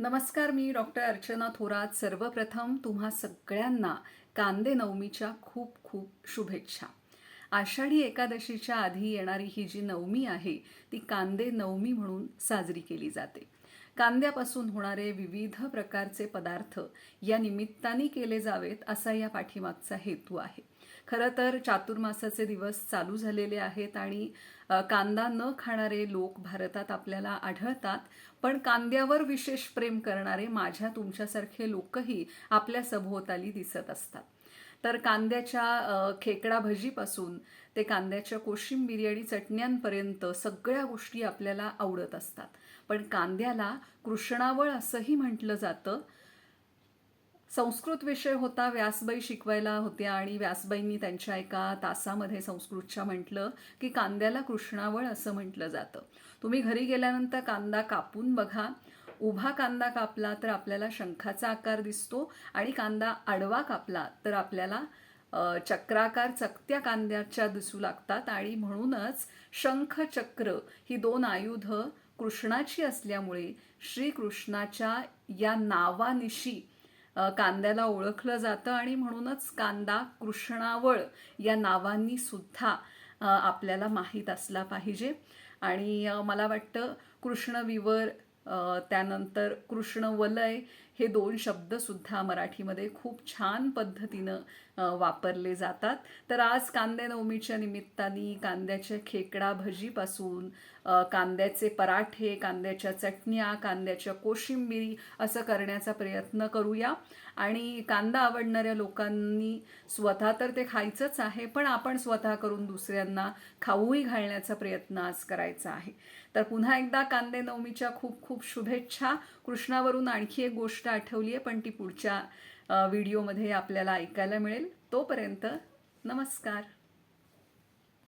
नमस्कार मी डॉक्टर अर्चना थोरात. सर्वप्रथम तुम्हा सगळ्यांना कांदे नवमीच्या खूप खूप शुभेच्छा. आषाढी एकादशीच्या आधी येणारी ही जी नवमी आहे ती कांदे नवमी म्हणून साजरी केली जाते. कांद्यापासून होणारे विविध प्रकारचे पदार्थ या निमित्ताने केले जावेत असा या पाठीमागचा हेतू आहे. खरं तर चातुर्मासाचे दिवस चालू झालेले आहेत आणि कांदा न खाणारे लोक भारतात आपल्याला आढळतात पण कांद्यावर विशेष प्रेम करणारे माझ्या तुमच्यासारखे लोकही आपल्या सभोवताली दिसत असतात. तर कांद्याच्या खेकडा भजीपासून ते कांद्याच्या कोशिंबिरी आणि चटण्यांपर्यंत सगळ्या गोष्टी आपल्याला आवडत असतात. पण कांद्याला कृष्णावळ असंही म्हटलं जातं. संस्कृत विषय होता व्यासबाई शिकवायला होत्या आणि व्यासबाईंनी त्यांच्या एका तासामध्ये संस्कृतच्या म्हटलं की कांद्याला कृष्णावळ असं म्हटलं जातं. तुम्ही घरी गेल्यानंतर कांदा कापून बघा. उभा कांदा कापला तर आपल्याला शंखाचा आकार दिसतो आणि कांदा आडवा कापला तर आपल्याला चक्राकार चकत्या कांद्याच्या दिसू लागतात आणि म्हणूनच शंख चक्र ही दोन आयुध कृष्णाची असल्यामुळे श्रीकृष्णाच्या या नावानिशी कांद्याला ओळखलं जातं आणि म्हणूनच कांदा कृष्णावळ या नावांनी सुद्धा आपल्याला माहीत असला पाहिजे. आणि मला वाटतं कृष्णविवर त्यानंतर कृष्णवलय हे दोन शब्दसुद्धा मराठीमध्ये खूप छान पद्धतीनं वापरले जातात. तर आज कांद्यानवमीच्या निमित्ताने कांद्याच्या खेकडा भजीपासून कांद्याचे पराठे कांद्याच्या चटण्या कांद्याच्या कोशिंबिरी असं करण्याचा प्रयत्न करूया. आणि कांदा आवडणाऱ्या लोकांनी स्वतः तर ते खायचंच आहे पण आपण स्वतः करून दुसऱ्यांना खाऊही घालण्याचा प्रयत्न आज करायचा आहे. तर पुन्हा एकदा कांदे नवमीच्या खूप खूप शुभेच्छा. कृष्णावरून आणखी एक गोष्ट आठवली आहे पण ती पुढच्या व्हिडिओमध्ये आपल्याला ऐकायला मिळेल. तोपर्यंत नमस्कार.